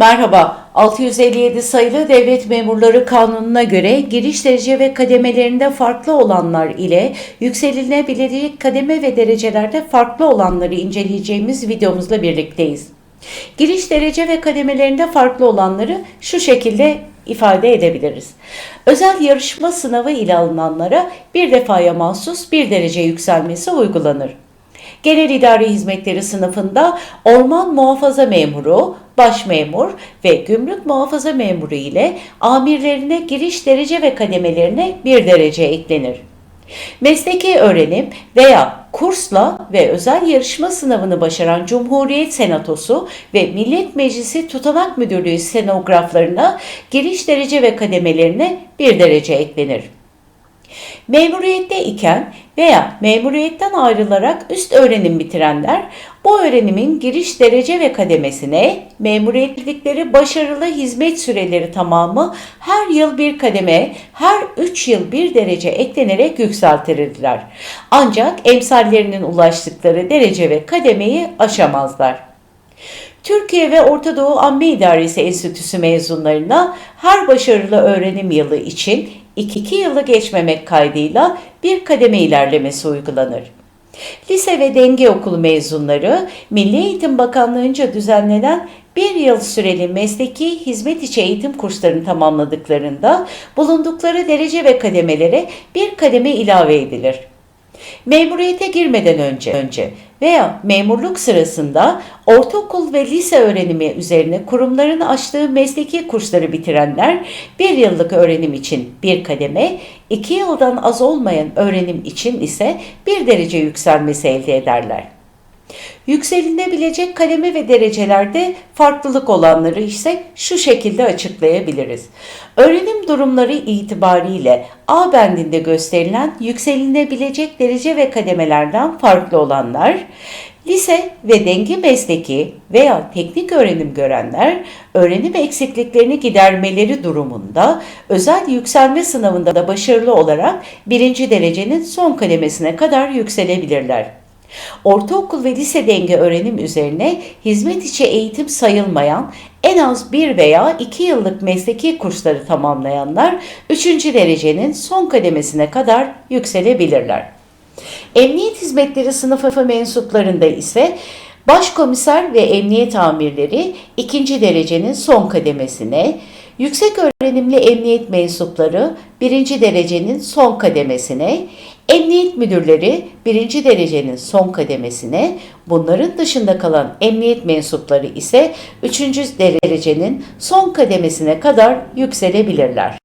Merhaba, 657 sayılı Devlet Memurları Kanunu'na göre giriş derece ve kademelerinde farklı olanlar ile yükselilebilecek kademe ve derecelerde farklı olanları inceleyeceğimiz videomuzla birlikteyiz. Giriş derece ve kademelerinde farklı olanları şu şekilde ifade edebiliriz. Özel yarışma sınavı ile alınanlara bir defaya mahsus bir derece yükselmesi uygulanır. Genel İdari Hizmetleri sınıfında orman muhafaza memuru, başmemur ve gümrük muhafaza memuru ile amirlerine giriş derece ve kademelerine bir derece eklenir. Mesleki öğrenim veya kursla ve özel yarışma sınavını başaran Cumhuriyet Senatosu ve Millet Meclisi Tutanak Müdürlüğü stenograflarına giriş derece ve kademelerine bir derece eklenir. Memuriyette iken veya memuriyetten ayrılarak üst öğrenim bitirenler bu öğrenimin giriş derece ve kademesine memuriyetlikleri başarılı hizmet süreleri tamamı her yıl bir kademe, her 3 yıl bir derece eklenerek yükseltilirler. Ancak emsallerinin ulaştıkları derece ve kademeyi aşamazlar. Türkiye ve Orta Doğu Amme İdaresi Enstitüsü mezunlarına her başarılı öğrenim yılı için 2 yılı geçmemek kaydıyla bir kademe ilerlemesi uygulanır. Lise ve denge okulu mezunları Milli Eğitim Bakanlığı'nca düzenlenen bir yıl süreli mesleki hizmet içi eğitim kurslarını tamamladıklarında bulundukları derece ve kademelere bir kademe ilave edilir. Memuriyete girmeden önce, önce veya memurluk sırasında ortaokul ve lise öğrenimi üzerine kurumların açtığı mesleki kursları bitirenler bir yıllık öğrenim için bir kademe, iki yıldan az olmayan öğrenim için ise bir derece yükselmesi elde ederler. Yükselinebilecek kademe ve derecelerde farklılık olanları ise şu şekilde açıklayabiliriz. Öğrenim durumları itibariyle A bendinde gösterilen yükselinebilecek derece ve kademelerden farklı olanlar, lise ve denge mesleki veya teknik öğrenim görenler öğrenim eksikliklerini gidermeleri durumunda özel yükselme sınavında da başarılı olarak birinci derecenin son kademesine kadar yükselebilirler. Ortaokul ve lise denge öğrenim üzerine hizmet içi eğitim sayılmayan en az bir veya iki yıllık mesleki kursları tamamlayanlar 3. derecenin son kademesine kadar yükselebilirler. Emniyet hizmetleri sınıfı mensuplarında ise başkomiser ve emniyet amirleri ikinci derecenin son kademesine, yüksek öğrenimli emniyet mensupları birinci derecenin son kademesine, emniyet müdürleri birinci derecenin son kademesine, bunların dışında kalan emniyet mensupları ise üçüncü derecenin son kademesine kadar yükselebilirler.